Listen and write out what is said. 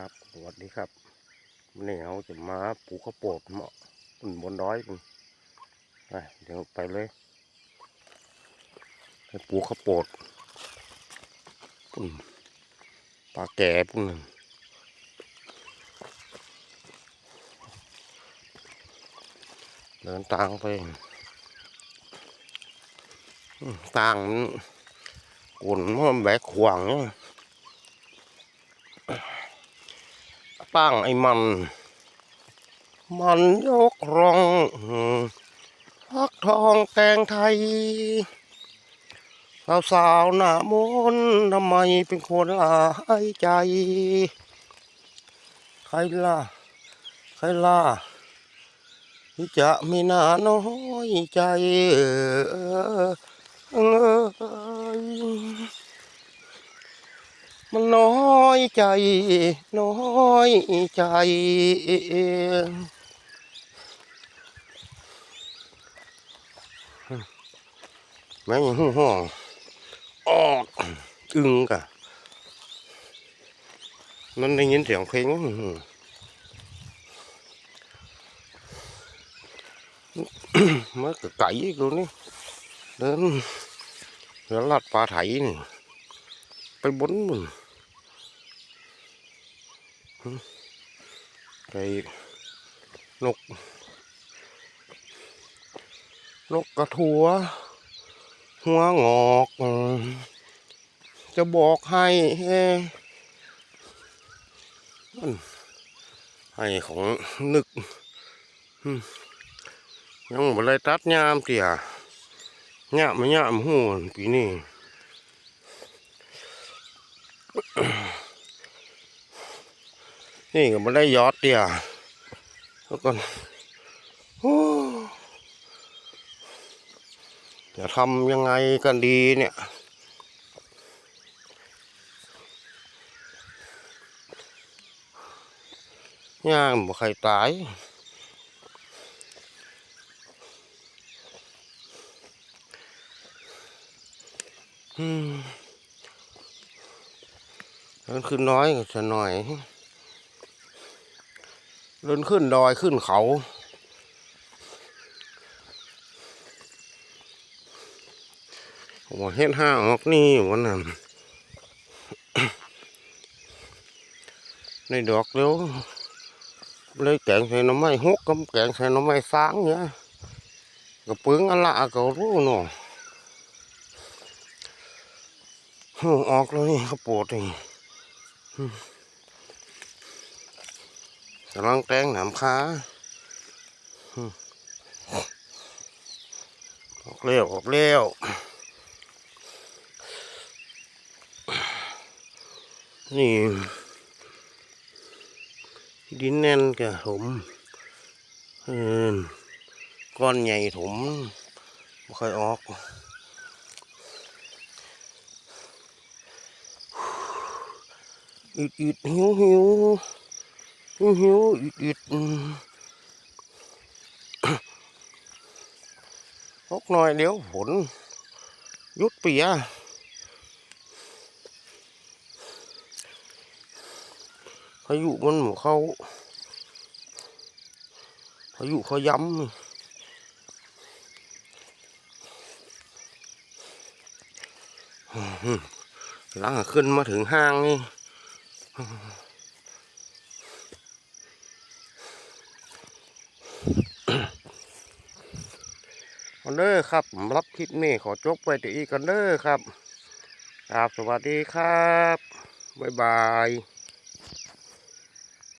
ครับสวัสดีครับวันนี้เราจะมาปลูกข้าวโพดเหมาะขึ้นบนดอยพุ่นไปเดี๋ยวไปเลยไปปลูกข้าวโพดพุ่นปลาแก่พุ่นน่ะเดินทางไปอืมทางมันกวนมันแบกขวางเนี่ย ตั้งไอ้มัน มันยกรองพักทองแตงไทย สาวสาวๆหน้ามนทำไมเป็นคนลายใจ ใครล่ะ ใครล่ะที่จะไม่น่าน้อยใจเอย มันน้อยใจ น้อยใจแม่งยังห้องออกอึงกะมันได้ยินเสียงเพลงอื้อหือมันก็ไก่กูนี่เดินเดินลัดปลาไถนี่ไปบนมึง ไปนก นกกระทัว หัวงอก จะบอกให้มันให้ของนึก ยังบ่ได้ตัดยามเตี่ยยามไม่ยามหูปีนี้ นี่ก็บ่ได้ยอดเตี่ยแล้วก็จะทำยังไงกันดีเนี่ยย่างบ่ใครตายอืมเดินขึ้นน้อยก็จะหน่อย เดินขึ้นดอยขึ้นเขา โอ้เฮ็ดห้าออกนี่วันนั้นในดอกเร็วเลยแกงใส่น้ำไม้ฮกกับแกงใส่น้ำไม้ฟางเนี่ยกับปึ้งอันละก็รู้เนาะออกแล้วนี่ข้าวโพดนี่อืม กำลังแตงหนามค้าออกเร็วออกเร็วนี่ดินแน่นกะถมเออก้อนใหญ่ถมไม่ค่อยออกอิดอิดหิวหิว หิวหิวอิดอิดอืมออกหน่อยเดี๋ยวฝนยุดเปียพายุมันหมูเข้าพายุเขาย้ำหลังขึ้นมาถึงห้างนี่ กันเด้อครับรับคลิปนี้ขอจบไปแต่อีกกันเด้อครับครับสวัสดีครับบ๊ายบาย